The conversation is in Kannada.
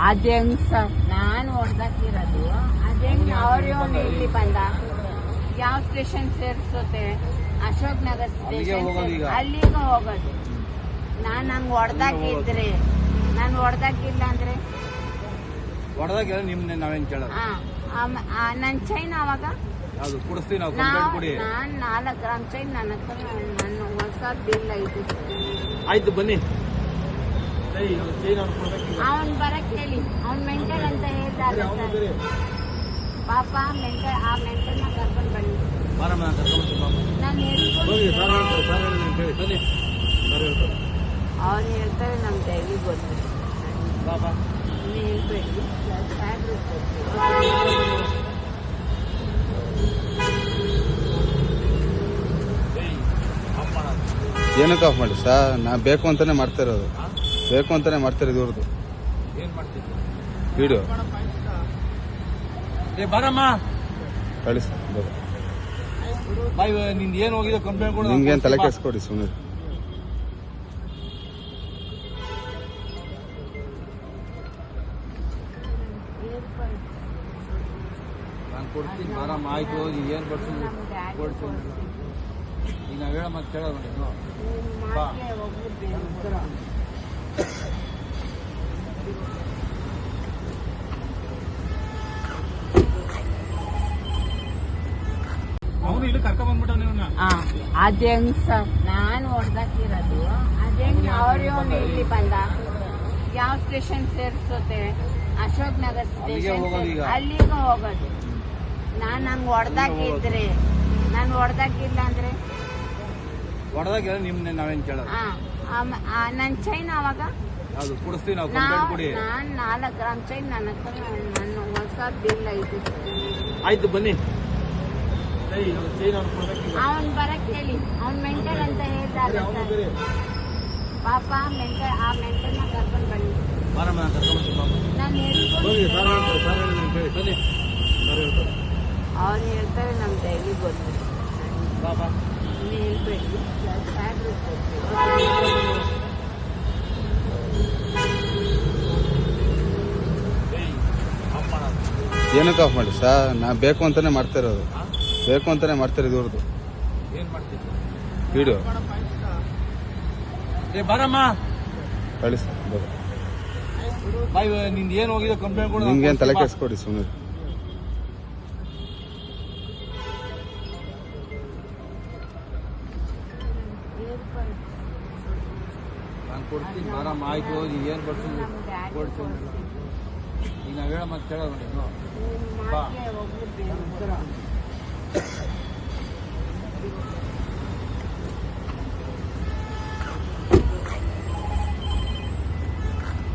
ಅದ್ ಹೆಂಗ್ ಸರ್? ನಾನು ಹೊಡ್ದಾಕಿರೋದು ಅದ್ ಹೆಂಗ್ ಅವ್ರು ಇಲ್ಲಿ ಬಂದ. ಯಾವ ಸ್ಟೇಷನ್ ಸೇರ್ಸುತ್ತೆ ಅಶೋಕ್ ನಗರ್ ಸ್ಟೇಷನ್? ಅಲ್ಲಿಗೆ ಹೋಗೋದು ನಾನ್ ಹಂಗ್ ಹೊಡ್ದಾಕಿದ್ರೆ ನಾನು ಹೊಡ್ದಾಕಿಲ್ಲ ಅಂದ್ರೆ? ಹೊಡೆದಾಗ ನಿಮ್ ನಾವೇನ್ ಕೇಳೋದು? ಆ, ಆಮ- ಆ, ನನ್ ಚೈನ್ ಅವಾಗ? ಯಾವ್ದು ಕೊಡಿಸ್ತೀವಿ ನಾವು ನಾವು ಕಂಪ್ಲೇಂಟ್ ಕೊಡಿ. ನಾನ್ ನಾಲ್ಕು ಗ್ರಾಮ್ ಚೈನ್ ನನ್ನ ಹತ್ರ ನಾನು ಹೊಸ ಬಿಲ್ ಐದು ಆಯ್ತು ಬನ್ನಿ. ಅವ್ನು ಬರಕ್ ಹೇಳಿ ಅವ್ನ್ ಮೆಂಟಲ್ ಅಂತ ಹೇಳ್ತಾರೆ. ಪಾಪ ಮೆಂಟಲ್ ಆ ಮೆಂಟಲ್ನ ಕರ್ಕೊಂಡ್ ಬನ್ನಿ. ಬಾರಮ್ಮ ನಾನು ಸರ್ ಹೇಳ್ತಾರೆ ನಮ್ ದೈವಿ ಗೊತ್ತು. ಹೇಳ್ಬೇಡಿ. ಏನಕ್ಕೆ ಆಫ್ ಮಾಡಿ ಸರ್? ನಾ ಬೇಕು ಅಂತಾನೆ ಮಾಡ್ತಾ ಇರೋದು? ಬೇಕು ಅಂತಾನೆ ಮಾಡ್ತಾರೆ ಇದ್ರದ್ದು. ಇವ್ರದ್ದು ಏನ್ ಮಾಡ್ತಿದ್ದೆ ವಿಡಿಯೋ ಏ ಬಾರಮ್ಮ. ಕಳಿಸಿ ಬಾಯ್ ಏನ್ ಹೋಗಿದೆ ಕಂಪ್ಲೇಂಟ್ ಕೊಡು. ನಿಮ್ಗೇನ್ ತಲೆ ಕೆಸ್ಕೊಡಿ ಸುಮ್ಮನೆ ನಾನು ಕೊಡ್ತೀನಿ ಬಾರಮ್ಮ ಆಯ್ತು ನೀನ್ ಏನ್ ಕೊಡ್ತೀನಿ ಕೊಡ್ತೀನಿ. ಈಗ ನಾವ್ ಹೇಳ ಮತ್ತೆ ಕೇಳೋದು ನೀನು. ಅದ್ ಹೆಂಗ್ ಸರ್? ನಾನು ಹೊಡ್ದಾಕಿರೋದು. ಅದ್ ಹೆಂಗ್ ಅವ್ರು ಇಲ್ಲಿ ಬಂದ? ಯಾವ ಸ್ಟೇಷನ್ ಸೇರಿಸುತ್ತೆ ಅಶೋಕ್ ನಗರ್ ಸ್ಟೇಷನ್ ಅಲ್ಲಿಗೂ ಅಲ್ಲಿಗೆ ಹೋಗೋದು. ನಾನು ಹಂಗ್ ಹೊಡ್ದಾಕಿದ್ರೆ ನಾನು ಹೊಡ್ದಾಕಿಲ್ಲ ಅಂದ್ರೆ ಹೊಡೆದಾಗ ನಿಮ್ ನಾವೇನ್ ಕೇಳೋದು? ಆ, ಆ, ನನ್ ಚೈನ್ ಅವಾಗ ಅದು ಕೊಡಿಸ್ತೀವಿ ನಾವು ಕಂಪ್ಲೇಂಟ್ ಕೊಡಿ. ನಾನ್ ನಾಲ್ಕು ಗ್ರಾಮ್ ಚೈನ್ ನನ್ನ ಹತ್ರ ನನ್ನ ಹೊಸ ಬಿಲ್ ಐದು ಆಯ್ತು ಬನ್ನಿ. ಅವ್ನು ಬರಕ್ ಹೇಳಿ ಅವ್ನ್ ಮೆಂಟಲ್ ಅಂತ ಹೇಳ್ತಾರೆ. ಪಾಪ ಮೆಂಟಲ್ ಆ ನ ಕರ್ಕೊಂಡ್ ಬನ್ನಿ. ನಾನು ಸರ್ ಹೇಳ್ತಾರೆ ನಮ್ ಡೈಲಿ ಗೊತ್ತು. ಏನಕ್ಕೆ ಆಫ್ ಮಾಡಿ? ಸರ್ ನಾ ಬೇಕು ಅಂತಾನೆ ಮಾಡ್ತಾ ಇರೋದು. ಬೇಕು ಅಂತಾನೆ ಮಾಡ್ತಾ ಇರೋದು ಇವ್ರದ್ದು. ವಿಡಿಯೋ ಬಾರಮ್ಮ. ಕಳಿಸಿ. ಬಾಯ್ನಿಂದ ಏನು ಹೋಗಿದೆ ಕಂಪ್ಲೇಂಟ್ ಕೊಡು ನಿಮ್ಗೇನ್ ತಲೆ. ಕೆಡಿಸ್ಕೊಡಿ ಸುಮ್ಮನೆ ನಾನು ಕೊಡ್ತೀನಿ ಮಾರಮ್ಮ ಆಯಿತು ಹೋಗಿ ಏನು ಕೊಡ್ತೀನಿ ಕೊಡ್ತೀನಿ ಈಗ ನಾವು ಹೇಳೋ ಮತ್ತೆ ಕೇಳೋದು ನೀನು ಬಾ